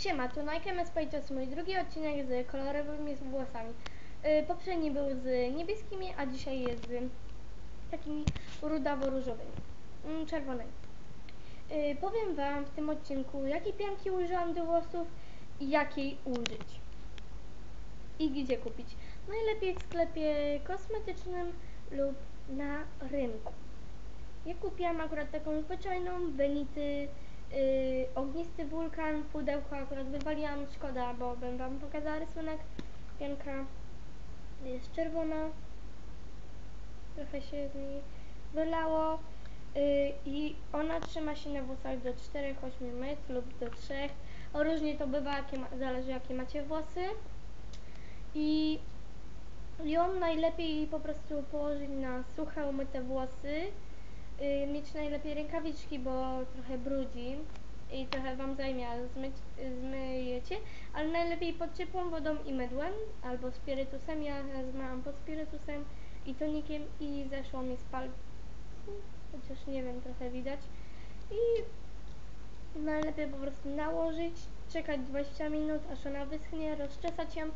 Siema, tu Nike MS to jest mój drugi odcinek z kolorowymi włosami. Yy, poprzedni był z niebieskimi, a dzisiaj jest z takimi rudawo-różowymi, mm, czerwonymi. Yy, powiem Wam w tym odcinku, jakiej pianki użyłam do włosów i jakiej użyć. I gdzie kupić. Najlepiej w sklepie kosmetycznym lub na rynku. Ja kupiłam akurat taką zwyczajną Benity yy, ognisty wulkan, pudełko akurat wywaliłam, szkoda, bo bym wam pokazała rysunek. Pianka jest czerwona, trochę się z niej wylało yy, i ona trzyma się na włosach do 4-8 metrów lub do 3. Różnie to bywa, jakie ma, zależy jakie macie włosy. I ją najlepiej po prostu położyć na suche, umyte włosy y, mieć najlepiej rękawiczki, bo trochę brudzi i trochę Wam zajmie, ale zmyć, zmyjecie, ale najlepiej pod ciepłą wodą i mydłem albo spirytusem. Ja zmyłam pod spirytusem i tonikiem i zeszło mi z palców, chociaż nie wiem, trochę widać. I najlepiej po prostu nałożyć, czekać 20 minut, aż ona wyschnie, rozczesać ją,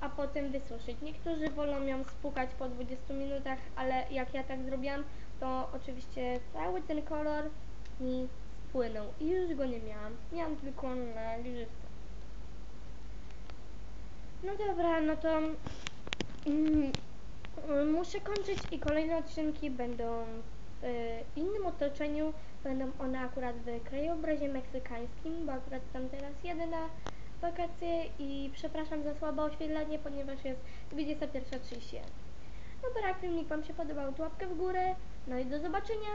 a potem wysuszyć. Niektórzy wolą ją spłukać po 20 minutach, ale jak ja tak zrobiłam, to oczywiście cały ten kolor mi spłynął i już go nie miałam. Miałam tylko na liżywce. No dobra, no to mm, muszę kończyć i kolejne odcinki będą innym otoczeniu. Będą one akurat w krajobrazie meksykańskim, bo akurat tam teraz jedę na wakacje i przepraszam za słabe oświetlenie, ponieważ jest 21.31. Dobra, jak filmik Wam się podobał, to łapkę w górę. No i do zobaczenia.